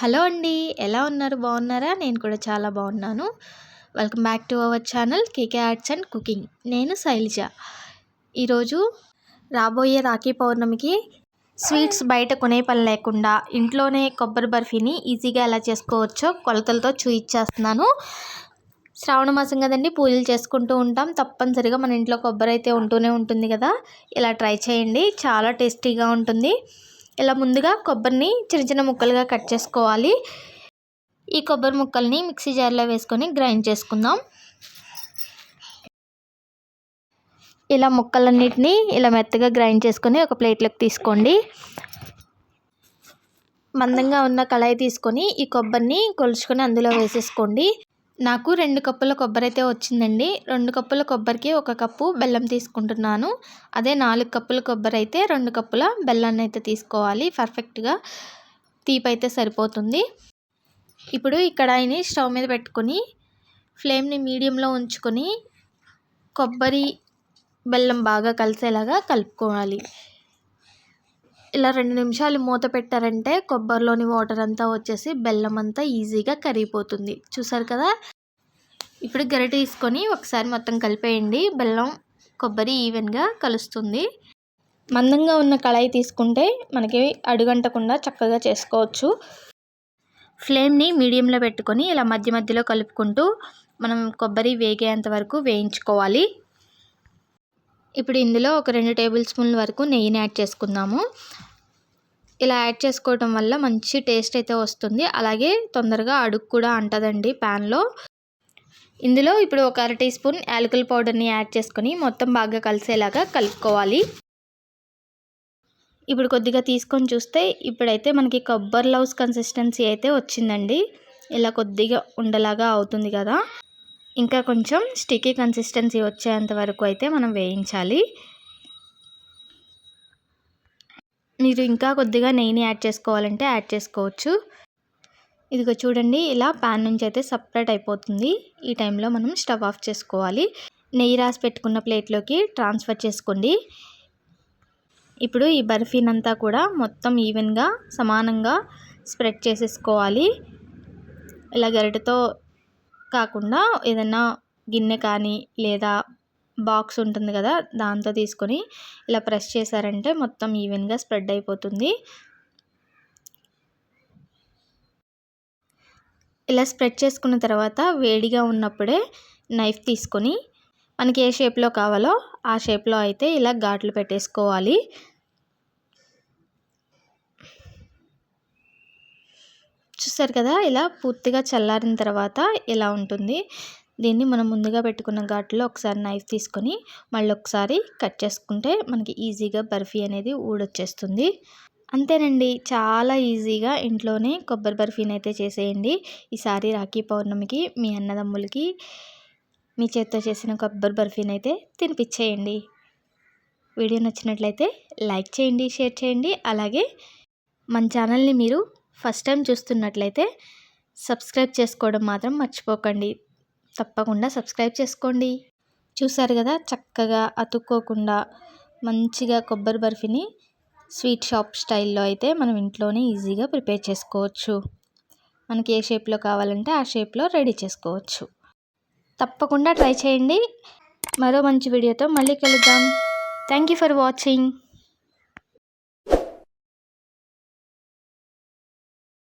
Hello అండి ఎలా ఉన్నారు? బాగున్నారా? నేను కూడా చాలా బాగున్నాను. Welcome back to our channel KK arts and cooking. నేను శైలజ. ఈరోజు రాబోయే రాఖీ పౌర్ణమికి స్వీట్స్ బయట కొనే పని లేకుండా ఇంట్లోనే కొబ్బరి బర్ఫీని ఈజీగా ఎలా చేసుకోవచ్చో కొలతలతో చూయించేస్తున్నాను శ్రావణ మాసం కదండి పూజలు చేసుకుంటూ ఉంటాం. తప్పనిసరిగా మన ఇంట్లో కొబ్బరి అయితే ఉంటూనే ఉంటుంది కదా. ఇలా ట్రై చేయండి. చాలా టేస్టీగా ఉంటుంది. ఇలా ముందుగా కొబ్బరిని చిన్న చిన్న ముక్కలుగా కట్ చేసుకోవాలి. ఈ కొబ్బరి ముక్కల్ని మిక్సీ జార్లో వేసుకొని గ్రైండ్ చేసుకుందాం. ఇలా ముక్కలన్నిటిని ఇలా మెత్తగా గ్రైండ్ చేసుకొని ఒక ప్లేట్లోకి తీసుకోండి. మందంగా ఉన్న కళాయి తీసుకొని ఈ కొబ్బరిని కొలుచుకొని అందులో వేసేసుకోండి. నాకు రెండు కప్పుల కొబ్బరి అయితే వచ్చిందండి. రెండు కప్పుల కొబ్బరికి ఒక కప్పు బెల్లం తీసుకుంటున్నాను. అదే నాలుగు కప్పుల కొబ్బరి అయితే రెండు కప్పుల బెల్లాన్ని అయితే తీసుకోవాలి. పర్ఫెక్ట్గా తీపి అయితే సరిపోతుంది. ఇప్పుడు ఇక్కడ కడాయిని స్టవ్ మీద పెట్టుకొని ఫ్లేమ్ని మీడియంలో ఉంచుకొని కొబ్బరి బెల్లం బాగా కలిసేలాగా కలుపుకోవాలి. ఇలా రెండు నిమిషాలు మూత పెట్టారంటే కొబ్బరిలోని వాటర్ అంతా వచ్చేసి బెల్లం అంతా ఈజీగా కరిగిపోతుంది. చూసారు కదా? ఇప్పుడు గరిట తీసుకొని ఒకసారి మొత్తం కలిపేయండి. బెల్లం కొబ్బరి ఈవెన్గా కలుస్తుంది. మందంగా ఉన్న కళాయి తీసుకుంటే మనకి అడుగంటకుండా చక్కగా చేసుకోవచ్చు. ఫ్లేమ్ని మీడియంలో పెట్టుకొని ఇలా మధ్య మధ్యలో కలుపుకుంటూ మనం కొబ్బరి వేగేంత వరకు వేయించుకోవాలి. ఇప్పుడు ఇందులో ఒక రెండు టేబుల్ స్పూన్ల వరకు నెయ్యిని యాడ్ చేసుకుందాము. ఇలా యాడ్ చేసుకోవటం వల్ల మంచి టేస్ట్ అయితే వస్తుంది. అలాగే తొందరగా అడుగు కూడా అంటదండి ప్యాన్లో. ఇందులో ఇప్పుడు ఒక అర టీ స్పూన్ యాలకుల పౌడర్ని యాడ్ చేసుకొని మొత్తం బాగా కలిసేలాగా కలుపుకోవాలి. ఇప్పుడు కొద్దిగా తీసుకొని చూస్తే ఇప్పుడైతే మనకి కొబ్బరి లవ్స్ కన్సిస్టెన్సీ అయితే వచ్చిందండి. ఇలా కొద్దిగా ఉండలాగా అవుతుంది కదా. ఇంకా కొంచెం స్టిక్కీ కన్సిస్టెన్సీ వచ్చేంత వరకు అయితే మనం వేయించాలి. మీరు ఇంకా కొద్దిగా నెయ్యిని యాడ్ చేసుకోవాలంటే యాడ్ చేసుకోవచ్చు. ఇదిగో చూడండి ఇలా ప్యాన్ నుంచి అయితే సపరేట్ అయిపోతుంది. ఈ టైంలో మనం స్టవ్ ఆఫ్ చేసుకోవాలి. నెయ్యి రాసి పెట్టుకున్న ప్లేట్లోకి ట్రాన్స్ఫర్ చేసుకోండి. ఇప్పుడు ఈ బర్ఫీనంతా కూడా మొత్తం ఈవెన్గా సమానంగా స్ప్రెడ్ చేసేసుకోవాలి. ఇలా గరిటతో కాకుండా ఏదైనా గిన్నె కానీ లేదా బాక్స్ ఉంటుంది కదా దాంతో తీసుకొని ఇలా ప్రెస్ చేశారంటే మొత్తం ఈవెన్గా స్ప్రెడ్ అయిపోతుంది. ఇలా స్ప్రెడ్ చేసుకున్న తర్వాత వేడిగా ఉన్నప్పుడే నైఫ్ తీసుకొని మనకి ఏ షేప్లో కావాలో ఆ షేప్లో అయితే ఇలా ఘాట్లు పెట్టేసుకోవాలి. చూసారు కదా ఇలా పూర్తిగా చల్లారిన తర్వాత ఇలా ఉంటుంది. దీన్ని మనం ముందుగా పెట్టుకున్న ఘాట్లో ఒకసారి నైఫ్ తీసుకొని మళ్ళీ ఒకసారి కట్ చేసుకుంటే మనకి ఈజీగా బర్ఫీ అనేది ఊడొచ్చేస్తుంది. అంతేనండి చాలా ఈజీగా ఇంట్లోనే కొబ్బరి బర్ఫీని అయితే చేసేయండి. ఈసారి రాఖీ పౌర్ణమికి మీ అన్నదమ్ములకి మీ చేత్తో చేసిన కొబ్బరి బర్ఫీని అయితే తినిపించేయండి వీడియో నచ్చినట్లయితే లైక్ చేయండి షేర్ చేయండి. అలాగే మన ఛానల్ని మీరు ఫస్ట్ టైం చూస్తున్నట్లయితే సబ్స్క్రైబ్ చేసుకోవడం మాత్రం మర్చిపోకండి. తప్పకుండా సబ్స్క్రైబ్ చేసుకోండి. చూసారు కదా చక్కగా అతుక్కోకుండా మంచిగా కొబ్బరి బర్ఫీని స్వీట్ షాప్ స్టైల్లో అయితే మనం ఇంట్లోనే ఈజీగా ప్రిపేర్ చేసుకోవచ్చు. మనకి ఏ షేప్లో కావాలంటే ఆ షేప్లో రెడీ చేసుకోవచ్చు. తప్పకుండా ట్రై చేయండి. మరో మంచి వీడియోతో మళ్ళీ కలుద్దాం. Thank you for watching.